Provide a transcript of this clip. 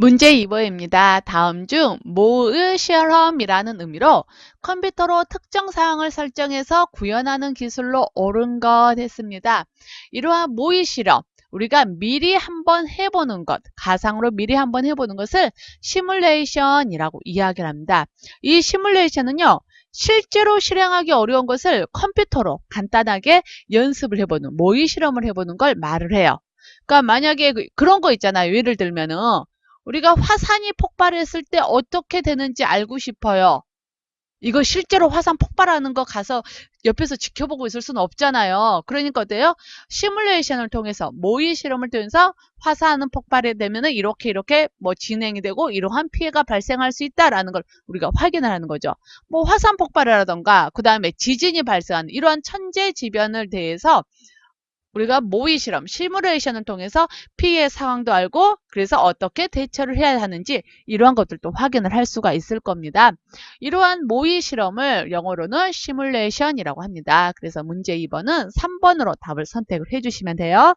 문제 2번입니다. 다음 중 모의 실험이라는 의미로 컴퓨터로 특정 사항을 설정해서 구현하는 기술로 옳은 것 했습니다. 이러한 모의 실험, 우리가 미리 한번 해보는 것, 가상으로 미리 한번 해보는 것을 시뮬레이션이라고 이야기를 합니다. 이 시뮬레이션은요, 실제로 실행하기 어려운 것을 컴퓨터로 간단하게 연습을 해보는, 모의 실험을 해보는 걸 말을 해요. 그러니까 만약에 그- 그런 거 있잖아요. 예를 들면은 우리가 화산이 폭발했을 때 어떻게 되는지 알고 싶어요. 이거 실제로 화산 폭발하는 거 가서 옆에서 지켜보고 있을 수는 없잖아요. 그러니까 어때요? 시뮬레이션을 통해서 모의 실험을 통해서 화산은 폭발이 되면은 이렇게 이렇게 뭐 진행이 되고 이러한 피해가 발생할 수 있다라는 걸 우리가 확인을 하는 거죠. 뭐 화산 폭발이라던가 그 다음에 지진이 발생하는 이러한 천재 지변을 대해서 우리가 모의 실험, 시뮬레이션을 통해서 피해 상황도 알고 그래서 어떻게 대처를 해야 하는지 이러한 것들도 확인을 할 수가 있을 겁니다. 이러한 모의 실험을 영어로는 시뮬레이션이라고 합니다. 그래서 문제 2번은 3번으로 답을 선택을 해주시면 돼요.